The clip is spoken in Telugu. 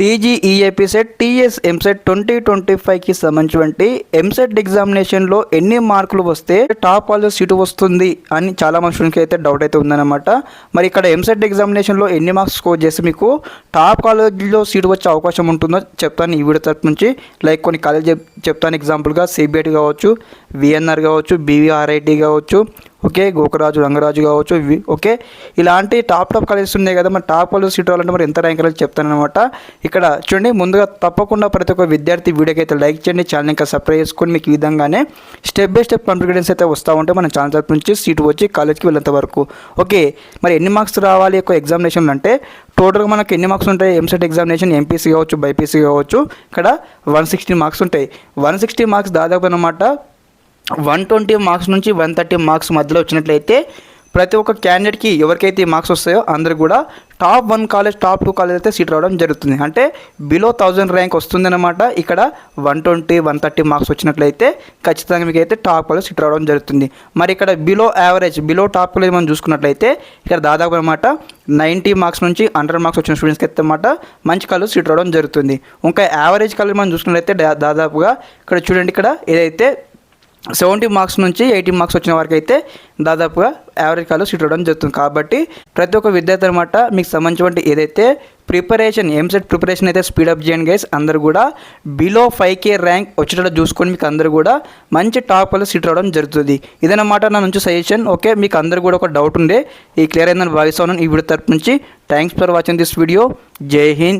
TGEAP CET TS EAMCET twenty twenty ఫైవ్కి సంబంధించినటువంటి ఎంసెట్ ఎగ్జామినేషన్లో ఎన్ని మార్కులు వస్తే టాప్ కాలేజ్ సీటు వస్తుంది అని చాలా మనుషులకి అయితే డౌట్ అయితే ఉందన్నమాట. మరి ఇక్కడ ఎంసెట్ ఎగ్జామినేషన్లో ఎన్ని మార్క్స్ స్కోర్ చేసి మీకు టాప్ కాలేజ్లో సీటు వచ్చే అవకాశం ఉంటుందో చెప్తాను ఈ వీడియో తరపు నుంచి. లైక్ కొన్ని కాలేజ్ చెప్- చెప్తాను. ఎగ్జాంపుల్గా సిబిఐటి కావచ్చు విఎన్ఆర్ కావచ్చు బీవీఆర్ఐటి కావచ్చు ఓకే గోకరాజు రంగరాజు కావచ్చు ఓకే. ఇలాంటి టాప్ టాప్ కాలేజెస్ ఉన్నాయి కదా మరి టాప్ కాలేజ్ సీట్ రావాలంటే మరి ఎంత ర్యాంక్ అనేది చెప్తానమాట అనమాట ఇక్కడ చూడండి ముందుగా తప్పకుండా ప్రతి ఒక్క విద్యార్థి వీడియోకి అయితే లైక్ చేయండి ఛానల్ ఇంకా సబ్స్క్రైబ్ చేసుకొని మీకు ఈ విధంగానే స్టెప్ బై స్టెప్ కాన్ఫిడెన్స్ అయితే వస్తూ ఉంటే మన ఛానల్ తరపు నుంచి సీట్ వచ్చి కాలేజ్కి వెళ్ళేంత వరకు. ఓకే మరి ఎన్ని మార్క్స్ రావాలి ఒక ఎగ్జామినేషన్ అంటే టోటల్గా మనకి ఎన్ని మార్క్స్ ఉంటాయి? ఎంసెట్ ఎగ్జామినేషన్ ఎంపీసీ కావచ్చు బైపీసీ కావచ్చు ఇక్కడ వన్ సిక్స్టీ మార్క్స్ ఉంటాయి. వన్ సిక్స్టీ మార్క్స్ దాదాపు అనమాట వన్ ట్వంటీ మార్క్స్ నుంచి వన్ థర్టీ మార్క్స్ మధ్యలో వచ్చినట్లయితే ప్రతి ఒక్క క్యాండిడేట్కి ఎవరికైతే మార్క్స్ వస్తాయో అందరు కూడా top one college top two college అయితే సీట్ రావడం జరుగుతుంది. అంటే బిలో థౌజండ్ ర్యాంక్ వస్తుందన్నమాట. ఇక్కడ one twenty one thirty marks వచ్చినట్లయితే ఖచ్చితంగా మీకు అయితే టాప్ కాలేజ్ సీట్ రావడం జరుగుతుంది. మరి ఇక్కడ below average below top college మనం చూసుకున్నట్లయితే ఇక్కడ దాదాపు అనమాట నైంటీ మార్క్స్ నుంచి హండ్రెడ్ మార్క్స్ వచ్చిన స్టూడెంట్స్కి అయితే అన్నమాట మంచి కాలేజ్ సీట్ రావడం జరుగుతుంది. ఇంకా యావరేజ్ కాలేజ్ మనం చూసుకున్నట్లయితే దాదాపుగా ఇక్కడ చూడండి ఇక్కడ ఏదైతే సెవెంటీ మార్క్స్ నుంచి ఎయిటీ మార్క్స్ వచ్చిన వారికి అయితే దాదాపుగా యావరేజ్ కాలు సీట్ ఇవ్వడం జరుగుతుంది. కాబట్టి ప్రతి ఒక్క విద్యార్థి అనమాట మీకు సంబంధించినటువంటి ఏదైతే ప్రిపరేషన్ ఎంసెట్ ప్రిపరేషన్ అయితే స్పీడప్ చేయండి గైస్ అందరూ కూడా బిలో ఫైవ్ కే ర్యాంక్ వచ్చేటట్టు చూసుకొని మీకు అందరూ కూడా మంచి టాప్ కాలేజ్ సీట్ రావడం జరుగుతుంది. ఇదన్నమాట నా నుంచి సజెషన్ ఓకే మీకు అందరూ కూడా ఒక డౌట్ ఉండే ఈ క్లియర్ అయిందని భావిస్తున్నాను. ఈ వీడియో తరపు నుంచి thanks for watching this video జై హింద్.